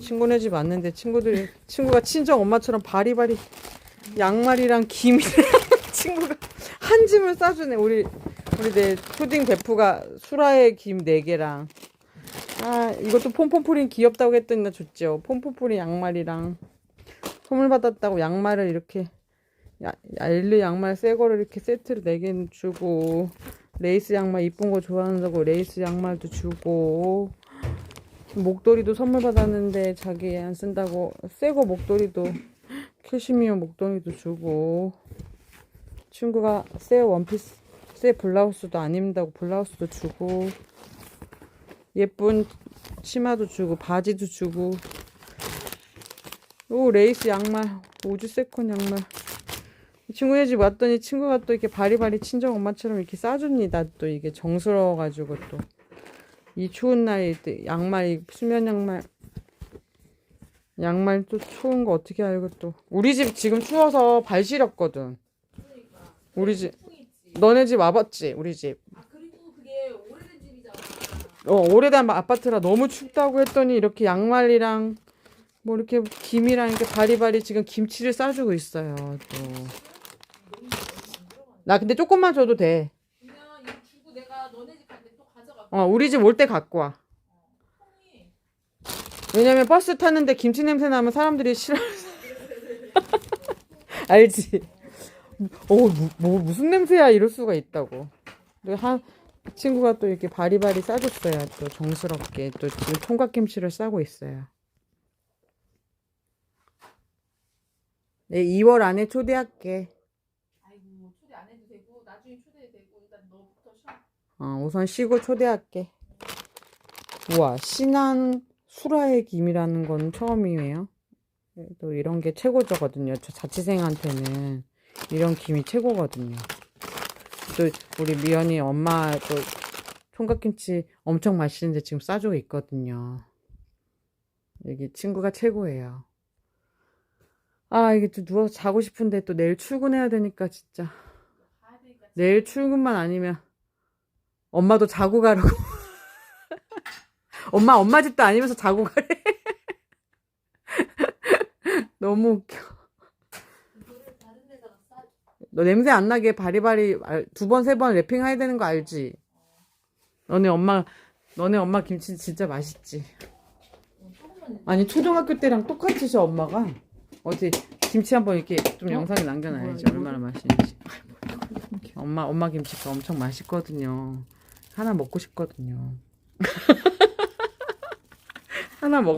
친구네 집 왔는데 친구들이 친구가 친정 엄마처럼 바리바리 양말이랑 김이랑 친구가 한 짐을 싸주네. 우리 우리 내 푸딩 베프가 수라의 김네 개랑 아 이것도 폼폼프린 귀엽다고 했더니 나 줬죠. 폼폼프린 양말이랑 선물 받았다고 양말을 이렇게 야, 엘르 양말 새 거를 이렇게 세트로 네개 주고 레이스 양말 이쁜 거 좋아한다고 레이스 양말도 주고 목도리도 선물 받았는데 자기 안 쓴다고 새거 목도리도 캐시미어 목도리도 주고. 친구가 새 원피스 새 블라우스도 안 입는다고 블라우스도 주고. 예쁜 치마도 주고 바지도 주고. 오 레이스 양말 우주 세컨 양말. 친구네 집 왔더니 친구가 또 이렇게 바리바리 친정 엄마처럼 이렇게 싸줍니다 또. 이게 정스러워가지고 또 이 추운 날에 또 양말 이 수면 양말 양말 또 추운 거 어떻게 알고 또 우리 집 지금 추워서 발 시렸거든 우리 집 너네 집 와봤지 우리 집 아 그리고 그게 오래된 집이잖아. 어, 오래된 아파트라 너무 춥다고 했더니 이렇게 양말이랑 뭐 이렇게 김이랑 이렇게 바리바리 지금 김치를 싸주고 있어요. 또. 나 근데 조금만 줘도 돼. 그냥 이거 주고 내가 너네 집 갈 때 또 가져가. 어, 우리 집 올 때 갖고 와. 왜냐면 버스 탔는데 김치 냄새 나면 사람들이 싫어. 알지? 어, 뭐, 뭐 무슨 냄새야 이럴 수가 있다고. 한 친구가 또 이렇게 바리바리 싸줬어요. 또 정스럽게 또 지금 통각김치를 싸고 있어요. 네, 2월 안에 초대할게. 아이고 초대 안 해도 되고 나중에 초대해도 되고 일단 너부터 쉬어. 어, 우선 쉬고 초대할게. 우와, 신한 수라의 김이라는 건 처음이에요. 또 이런 게 최고저거든요. 저 자취생한테는 이런 김이 최고거든요. 또 우리 미연이 엄마 또 총각김치 엄청 맛있는데 지금 싸주고 있거든요. 여기 친구가 최고예요. 아, 이게 또 누워서 자고 싶은데 또 내일 출근해야 되니까 진짜. 내일 출근만 아니면 엄마도 자고 가라고. 엄마 엄마 집도 아니면서 자고 가래. 너무 웃겨. 너 냄새 안 나게 바리바리 두 번 세 번 랩핑 해야 되는 거 알지? 너네 엄마 너네 엄마 김치 진짜 맛있지. 어, 아니 초등학교 때랑 똑같이 셔 엄마가 어디 김치 한번 이렇게 좀 영상에 남겨놔야지 얼마나 맛있는지. 엄마 엄마 김치가 엄청 맛있거든요. 하나 먹고 싶거든요. 하나 먹어.